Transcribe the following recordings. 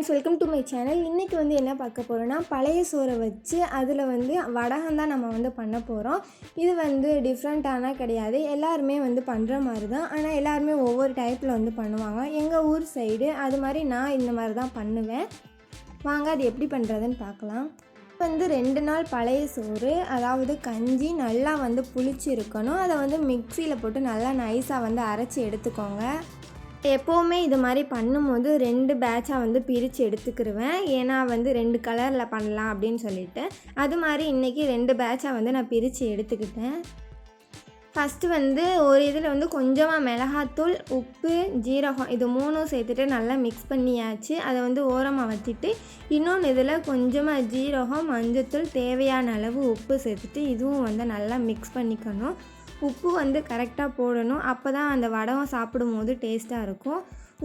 Friends welcome to my channel. இன்றைக்கி வந்து என்ன பார்க்க போகிறோன்னா பழைய சோறை வச்சு அதில் வந்து வடகம் தான் நம்ம வந்து பண்ண போகிறோம் இது வந்து டிஃப்ரெண்ட்டானா கிடையாது. எல்லாருமே வந்து பண்ணுற மாதிரி தான் ஆனால் எல்லாருமே ஒவ்வொரு டைப்பில் வந்து பண்ணுவாங்க. எங்கள் ஊர் சைடு அது மாதிரி நான் இந்த மாதிரி தான் பண்ணுவேன். வாங்க அது எப்படி பண்ணுறதுன்னு பார்க்கலாம். வந்து ரெண்டு நாள் பழைய சோறு அதாவது கஞ்சி நல்லா வந்து புளிச்சு இருக்கணும் அதை வந்து மிக்சியில் போட்டு நல்லா நைஸாக வந்து அரைச்சி எடுத்துக்கோங்க. எப்போவுமே இது மாதிரி பண்ணும்போது ரெண்டு பேட்சாக வந்து பிரித்து எடுத்துக்கிருவேன். ஏன்னா வந்து ரெண்டு கலரில் பண்ணலாம் அப்படின்னு சொல்லிட்டு. அது மாதிரி இன்றைக்கி ரெண்டு பேட்சாக வந்து நான் பிரித்து எடுத்துக்கிட்டேன். ஃபஸ்ட்டு வந்து ஒரு இதில் வந்து கொஞ்சமாக மிளகாத்தூள் உப்பு ஜீரகம் இது மூணும் சேர்த்துட்டு நல்லா மிக்ஸ் பண்ணியாச்சு. அதை வந்து ஓரமாக வச்சுட்டு இன்னொன்று இதில் கொஞ்சமாக ஜீரகம் மஞ்சத்தூள் தேவையான அளவு உப்பு சேர்த்துட்டு இதுவும் வந்து நல்லா மிக்ஸ் பண்ணிக்கணும். உப்பு வந்து கரெக்டாக போடணும். அப்போ தான் அந்த வடகம் சாப்பிடும்போது டேஸ்ட்டாக இருக்கும்.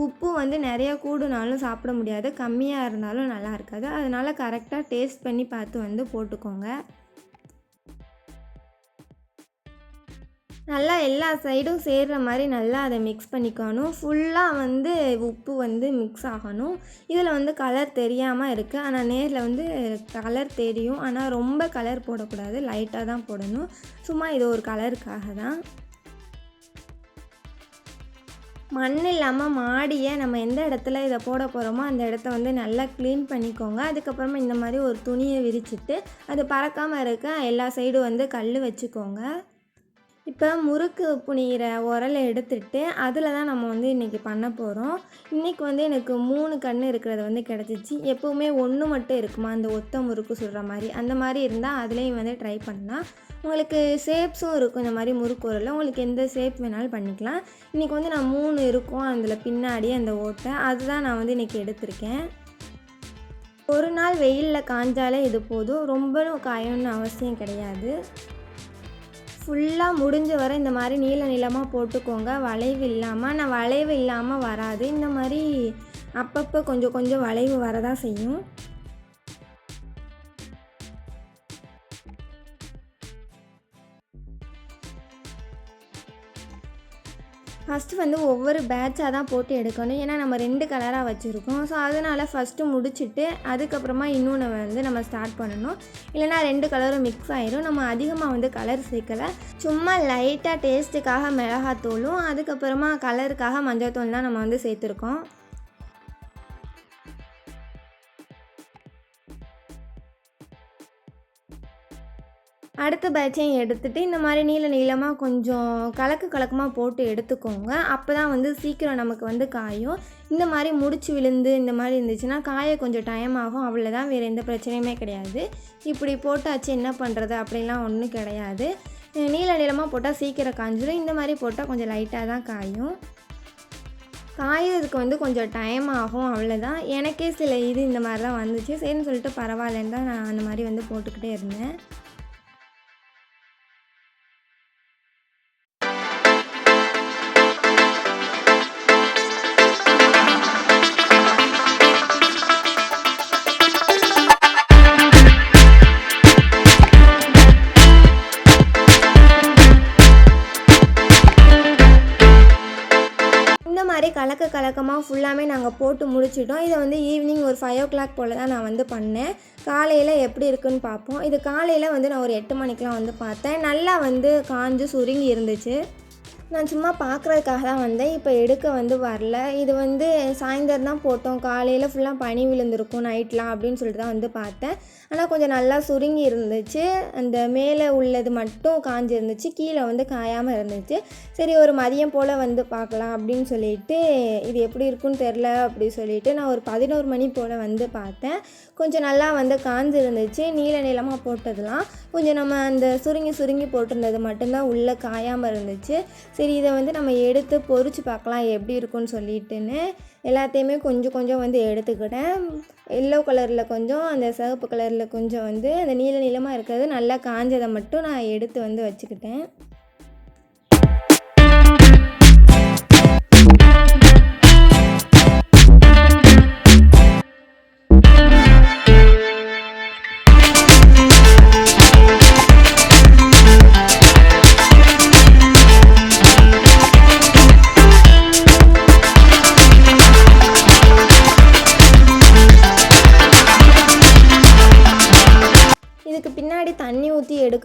உப்பு வந்து நிறைய கூடுனாலும் சாப்பிட முடியாது. கம்மியாக இருந்தாலும் நல்லா இருக்காது. அதனால் கரெக்டாக டேஸ்ட் பண்ணி பார்த்து வந்து போட்டுக்கோங்க. நல்லா எல்லா சைடும் சேர்கிற மாதிரி நல்லா அதை மிக்ஸ் பண்ணிக்கணும். ஃபுல்லாக வந்து உப்பு வந்து மிக்ஸ் ஆகணும். இதில் வந்து கலர் தெரியாமல் இருக்குது ஆனால் நேரில் வந்து கலர் தெரியும். ஆனால் ரொம்ப கலர் போடக்கூடாது. லைட்டாக தான் போடணும். சும்மா இது ஒரு கலருக்காக தான். மண் இல்லாமல் மாடியை நம்ம எந்த இடத்துல இதை போட போகிறோமோ அந்த இடத்த வந்து நல்லா க்ளீன் பண்ணிக்கோங்க. அதுக்கப்புறமா இந்த மாதிரி ஒரு துணியை விரிச்சிட்டு அது பறக்காமல் இருக்க எல்லா சைடும் வந்து கல் வச்சுக்கோங்க. இப்போ முறுக்கு புனிகிற உரலை எடுத்துட்டு அதில் தான் நம்ம வந்து இன்றைக்கி பண்ண போகிறோம் இன்றைக்கி வந்து எனக்கு மூணு கண் இருக்கிறது வந்து கிடச்சிச்சு. எப்போவுமே ஒன்று மட்டும் இருக்குமா? அந்த ஒத்த முறுக்கு சொல்கிற மாதிரி. அந்த மாதிரி இருந்தால் அதுலேயும் வந்து ட்ரை பண்ணலாம். உங்களுக்கு ஷேப்ஸும் இருக்கும். இந்த மாதிரி முறுக்கு உரலில் உங்களுக்கு எந்த ஷேப் வேணாலும் பண்ணிக்கலாம். இன்றைக்கி வந்து நான் மூணு இருக்கும். அதில் பின்னாடி அந்த ஓட்டை. அதுதான் நான் வந்து இன்றைக்கி எடுத்திருக்கேன். ஒரு நாள் வெயிலில் காஞ்சாலே இது போதும். ரொம்ப காயணும்னு அவசியம் கிடையாது. ஃபுல்லாக முடிஞ்ச வரை இந்த மாதிரி நீள நீளமாக போட்டுக்கோங்க. வளைவு இல்லாமல் ஆனால் வளைவு இல்லாமல் வராது. இந்த மாதிரி அப்பப்போ கொஞ்சம் கொஞ்சம் வளைவு வரதான் செய்யும். ஃபஸ்ட்டு வந்து ஒவ்வொரு பேட்சாக தான் போட்டு எடுக்கணும். ஏன்னா நம்ம ரெண்டு கலராக வச்சுருக்கோம். ஸோ அதனால் ஃபஸ்ட்டு முடிச்சுட்டு அதுக்கப்புறமா இன்னொன்று வந்து நம்ம ஸ்டார்ட் பண்ணணும். இல்லைனா ரெண்டு கலரும் மிக்ஸ் ஆயிரும். நம்ம அதிகமாக வந்து கலர் சேர்க்கலை. சும்மா லைட்டாக டேஸ்ட்டுக்காக மிளகாத்தூளும் அதுக்கப்புறமா கலருக்காக மஞ்சள் தூள் தான் நம்ம வந்து சேர்த்துருக்கோம். அடுத்த பேட்சையும் எடுத்துகிட்டு இந்த மாதிரி நீள நீளமாக கொஞ்சம் கலக்கு கலக்கமாக போட்டு எடுத்துக்கோங்க. அப்போ தான் வந்து சீக்கிரம் நமக்கு வந்து காயும். இந்த மாதிரி முடிச்சு விழுந்து இந்த மாதிரி இருந்துச்சுன்னா காய கொஞ்சம் டைம் ஆகும். அவ்வளோதான் வேறு எந்த பிரச்சனையுமே கிடையாது. இப்படி போட்டாச்சு என்ன பண்ணுறது அப்படிலாம் ஒன்றும் கிடையாது. நீள நீளமாக போட்டால் சீக்கிரம் காஞ்சிடும் இந்த மாதிரி போட்டால் கொஞ்சம் லைட்டாக தான் காயும். காயறதுக்கு வந்து கொஞ்சம் டைம் ஆகும். அவ்வளோதான் எனக்கே சில இது இந்த மாதிரி தான் வந்துச்சு. சரின்னு சொல்லிட்டு பரவாயில்லன்னு தான் நான் அந்த மாதிரி வந்து போட்டுக்கிட்டே இருந்தேன். மாதிரி கலக்க கலக்கமாக ஃபுல்லாமே நாங்கள் போட்டு முடிச்சிட்டோம். இதை வந்து ஈவினிங் ஒரு ஃபைவ் ஓ கிளாக் போல் தான் நான் வந்து பண்ணேன். காலையில் எப்படி இருக்குன்னு பார்ப்போம். இது காலையில் வந்து நான் ஒரு எட்டு மணிக்கெலாம் வந்து பார்த்தேன். நல்லா வந்து காஞ்சு சுருங்கி இருந்துச்சு. நான் சும்மா பார்க்குறதுக்காக தான் வந்தேன். இப்போ எடுக்க வந்து வரல. இது வந்து சாயந்தரம் தான் போட்டோம். காலையில் ஃபுல்லாக பனி விழுந்திருக்கும் நைட்லாம் அப்படின்னு சொல்லிட்டு தான் வந்து பார்த்தேன். ஆனால் கொஞ்சம் நல்லா சுருங்கி இருந்துச்சு. அந்த மேலே உள்ளது மட்டும் காஞ்சிருந்துச்சு. கீழே வந்து காயாமல் இருந்துச்சு. சரி ஒரு மதியம் போல் வந்து பார்க்கலாம் அப்படின்னு சொல்லிட்டு இது எப்படி இருக்குன்னு தெரில அப்படி சொல்லிட்டு நான் ஒரு பதினோரு மணி போல் வந்து பார்த்தேன். கொஞ்சம் நல்லா வந்து காஞ்சிருந்துச்சு. நீல நீளமாக போட்டதெல்லாம் கொஞ்சம் நம்ம அந்த சுருங்கி சுருங்கி போட்டிருந்தது மட்டும்தான் உள்ளே காயாமல் இருந்துச்சு. சரி இதை வந்து நம்ம எடுத்து பொறிச்சு பார்க்கலாம் எப்படி இருக்குன்னு சொல்லிட்டுன்னு எல்லாத்தையுமே கொஞ்சம் கொஞ்சம் வந்து எடுத்துக்கிட்டேன். எல்லோ கலரில் கொஞ்சம் அந்த சிவப்பு கலரில் கொஞ்சம் வந்து அந்த நீல நீளமாக இருக்கிறது நல்லா காஞ்சதை மட்டும் நான் எடுத்து வந்து வச்சுக்கிட்டேன்.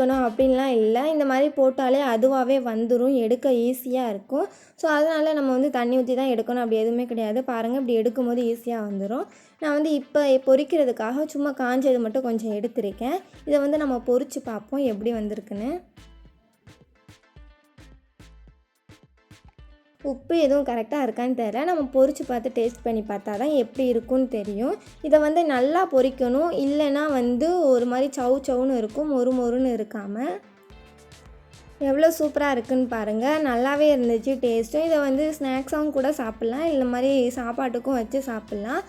எடுக்கணும் அப்படின்லாம் இல்லை. இந்த மாதிரி போட்டாலே அதுவாகவே வந்துடும் எடுக்க ஈஸியாக இருக்கும். ஸோ அதனால் நம்ம வந்து தண்ணி ஊற்றி தான் எடுக்கணும். அப்படி எதுவுமே கிடையாது. பாருங்கள் இப்படி எடுக்கும்போது ஈஸியாக வந்துடும் நான் வந்து இப்போ பொறிக்கிறதுக்காக சும்மா காஞ்சது மட்டும் கொஞ்சம் எடுத்திருக்கேன். இதை வந்து நம்ம பொறிச்சு பார்ப்போம் எப்படி வந்திருக்குன்னு. உப்பு எதுவும் கரெக்டாக இருக்கான்னு தெரியல. நம்ம பொறிச்சு பார்த்து டேஸ்ட் பண்ணி பார்த்தா தான் எப்படி இருக்கும்னு தெரியும். இதை வந்து நல்லா பொரிக்கணும் இல்லைன்னா வந்து ஒரு மாதிரி சவு சவுன்னு இருக்கும் மொறு மொறுன்னு இருக்காமல் எவ்வளோ சூப்பராக இருக்குன்னு பாருங்கள் நல்லாவே இருந்துச்சு டேஸ்ட்டும் இதை வந்து ஸ்நாக்ஸாகவும் கூட சாப்பிட்லாம். இல்லை மாதிரி சாப்பாட்டுக்கும் வச்சு சாப்பிட்லாம்.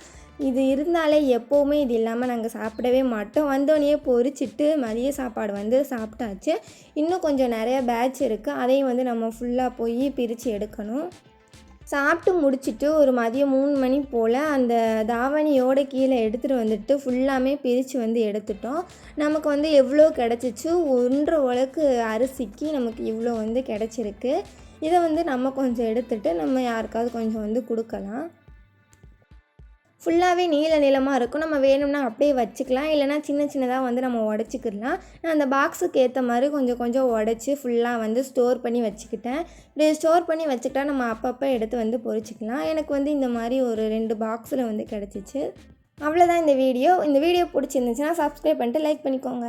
இது இருந்தாலே எப்போவுமே இது இல்லாமல் நாங்கள் சாப்பிடவே மாட்டோம். வந்தோடனே பொறிச்சிட்டு மதிய சாப்பாடு வந்து சாப்பிட்டாச்சு. இன்னும் கொஞ்சம் நிறைய பேட்ச் இருக்குது அதையும் வந்து நம்ம ஃபுல்லாக போய் பிரித்து எடுக்கணும். சாப்பிட்டு முடிச்சிட்டு ஒரு மதியம் மூணு மணி போல் அந்த தாவணியோட கீழே எடுத்துகிட்டு வந்துட்டு ஃபுல்லாமே பிரித்து வந்து எடுத்துட்டோம். நமக்கு வந்து எவ்வளோ கிடச்சிச்சு? ஒன்றரை உலக்கு அரிசிக்கு நமக்கு இவ்வளோ வந்து கிடச்சிருக்கு. இதை வந்து நம்ம கொஞ்சம் எடுத்துகிட்டு நம்ம யாருக்காவது கொஞ்சம் வந்து கொடுக்கலாம். ஃபுல்லாகவே நீள நிலமாக இருக்கும். நம்ம வேணும்னா அப்படியே வச்சுக்கலாம். இல்லைனா சின்ன சின்னதாக வந்து நம்ம உடச்சிக்கிடலாம். நான் அந்த பாக்ஸுக்கு ஏற்ற மாதிரி கொஞ்சம் கொஞ்சம் உடச்சி ஃபுல்லாக வந்து ஸ்டோர் பண்ணி வச்சுக்கிட்டேன். இப்படி ஸ்டோர் பண்ணி வச்சுக்கிட்டா நம்ம அப்பப்போ எடுத்து வந்து பொரிச்சிக்கலாம் எனக்கு வந்து இந்த மாதிரி ஒரு ரெண்டு பாக்ஸில் வந்து கிடச்சிச்சு. அவ்வளோதான் இந்த வீடியோ. இந்த வீடியோ பிடிச்சிருந்துச்சுன்னா சப்ஸ்கிரைப் பண்ணிட்டு லைக் பண்ணிக்கோங்க.